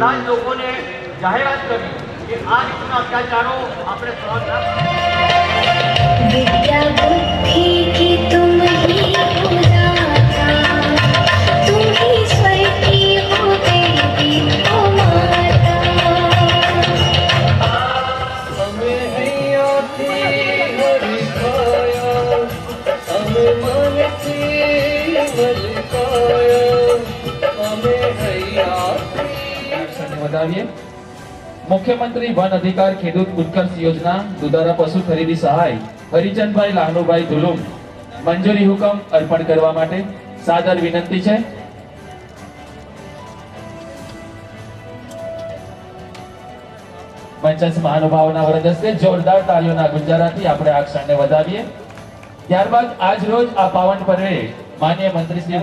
નામદાર લોકોને જાહેરાત કરી કે આ રીતના અત્યાચારો આપણે સહન વિદ્યા બુદ્ધિ કી તુમ હી Thank you. વધાવીએ મુખ્યમંત્રી વન અધિકાર ખેડૂત ઉત્કર્ષ યોજના, દુધારા પશુ ખરીદી સહાય, હરિચંદભાઈ લાહનુભાઈ ધુલુમ, મંજૂરી હુકમ અર્પણ કરવા માટે સાદર વિનંતી છે. પંચાયત મહાનુભાવોના વરદ હસ્તે જોરદાર તાળીઓના ગુંજારાથી આપણે આ ક્ષણને વધાવીએ. ત્યારબાદ આજ રોજ આ પાવન પર્વે માન્ય મંત્રી શ્રી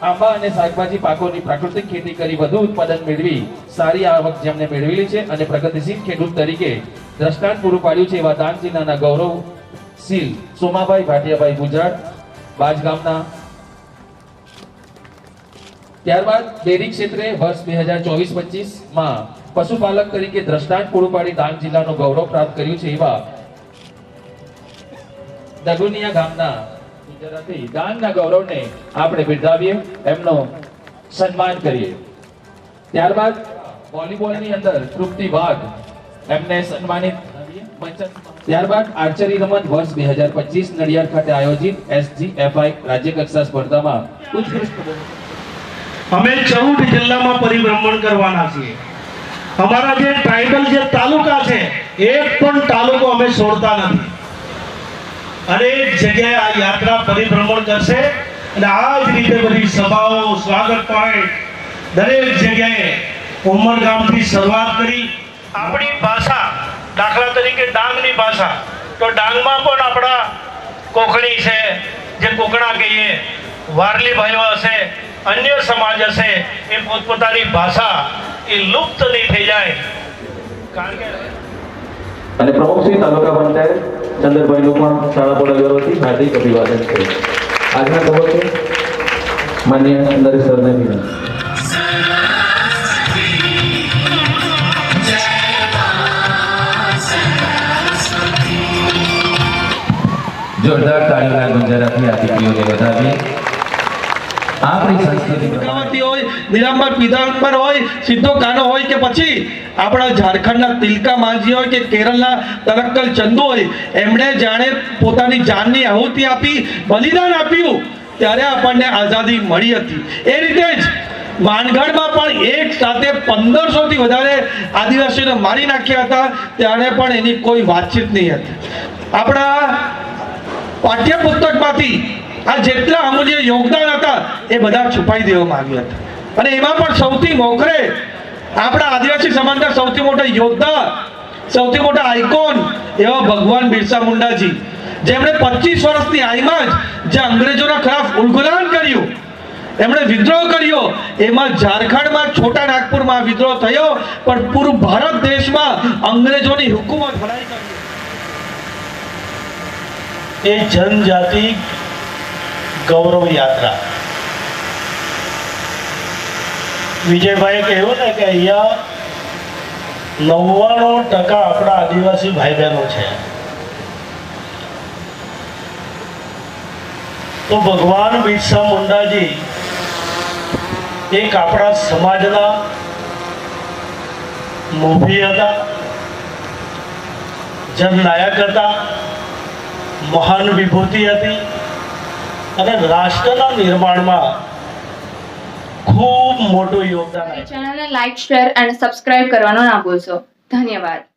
આંબા અને શાકભાજી પાકોની પ્રાકૃતિક ખેતી કરી વધુ ઉત્પાદન મેળવી સારી આવક જેમને મેળવેલી છે અને પ્રગતિશીલ ખેડૂત તરીકે દ્રષ્ટાંત પૂરું પાડ્યું છે એવા ડાંગ જિલ્લાના ગૌરવશીલ સોમાભાઈ ભાટિયાભાઈ ગુજરાત, બાજ ગામના. ત્યારબાદ ડેરી ક્ષેત્રે વર્ષ બે હજાર ચોવીસ પચીસમાં પશુપાલક તરીકે દ્રષ્ટાંત પૂરું પાડી ડાંગ જિલ્લાનું ગૌરવ પ્રાપ્ત કર્યું છે એવા દગુનિયા ગામના ગુજરાતી ડાંગના ગૌરવને રાજ્ય કક્ષા સ્પર્ધામાં અમે ચૌદ જિલ્લામાં પરિભ્રમણ કરવાના છીએ. અમારા જે ટ્રાઇબલ જે તાલુકા છે, એક પણ તાલુકો અમે છોડતા નથી. અનેક જગ્યાએ આ યાત્રા પરિભ્રમણ કરશે. અને આ જ રીતે બધી સભાઓ સ્વાગત પોઈન્ટ દરેક જગ્યાએ ઉમરગામથી શરૂઆત કરી. આપણી ભાષા દાખલા તરીકે ડાંગની ભાષા તો ડાંગમાં પણ આપણા કોકણી છે જે કોકણા કહીએ. વારલી ભાઈઓ હશે અન્ય સમાજ હશે એ પોતપોતાની ભાષા એ લુપ્ત નહીં થઈ જાય. કારણ કે અને પ્રમુખશ્રી તાલુકા પંચાયત ચંદ્રભાઈનું પણ શાળા પોડાગરોથી હાર્દિક અભિવાદન છે. આજના તબક્કે માન્ય નરેશ સરને વિનંતી. જોરદાર તાળીઓના ગુંજારાથી આ દીકરીઓને વધાવીએ આપણી સંસ્કૃતિ હોય નિરાંબર પિધાંબર હોય સિદ્ધો કાનો હોય કે પછી આપણા ઝારખંડના તિલકા માંઝી હોય કે કેરળના તરક્કલ ચંદુ હોય એમણે જાણે પોતાની જાનની આહુતિ આપી બલિદાન આપ્યું ત્યારે આપણને આઝાદી મળી હતી. એ રીતે જ માનગઢમાં પણ એક સાથે પંદરસો થી વધારે આદિવાસીઓને મારી નાખ્યા હતા ત્યારે પણ એની કોઈ વાતચીત નહીં હતી. આપણા પાઠ્યપુસ્તકમાંથી આ જેટલા અમૂલ્ય યોગદાન હતા, એ બધા છુપાઈ દેવામાં આવ્યા હતા. અને એમાં પણ સૌથી મોખરે આપણા આદિવાસી સમાજના સૌથી મોટા યોદ્ધા, સૌથી મોટા આઇકોન એવા ભગવાન બિરસા મુંડાજી, જેમણે પચીસ વર્ષની આયુમાં જ જે અંગ્રેજોના ખિલાફ ઉલગુલાન કર્યું, એમણે વિદ્રોહ કર્યો, એમાં ઝારખંડમાં છોટા નાગપુરમાં વિદ્રોહ થયો, પણ પૂર્વ ભારત દેશમાં અંગ્રેજોની હુકુમત ભરાઈ કરી. એ જનજાતિ ગૌરવ યાત્રા. વિજયભાઈ કહ્યું ને કે અહીંયા નવ્વાણું ટકા આપણા આદિવાસી ભાઈ બહેનો છે. તો ભગવાન બિરસા મુંડાજી એક આપણા સમાજના મોભી હતા, જનનાયક હતા, મહાન વિભૂતિ હતી. અને રાષ્ટ્રના નિર્માણમાં ખૂબ મોટું યોગદાન ચેનલને લાઈક શેર અને સબસ્ક્રાઇબ કરવાનું ના ભૂલશો. ધન્યવાદ.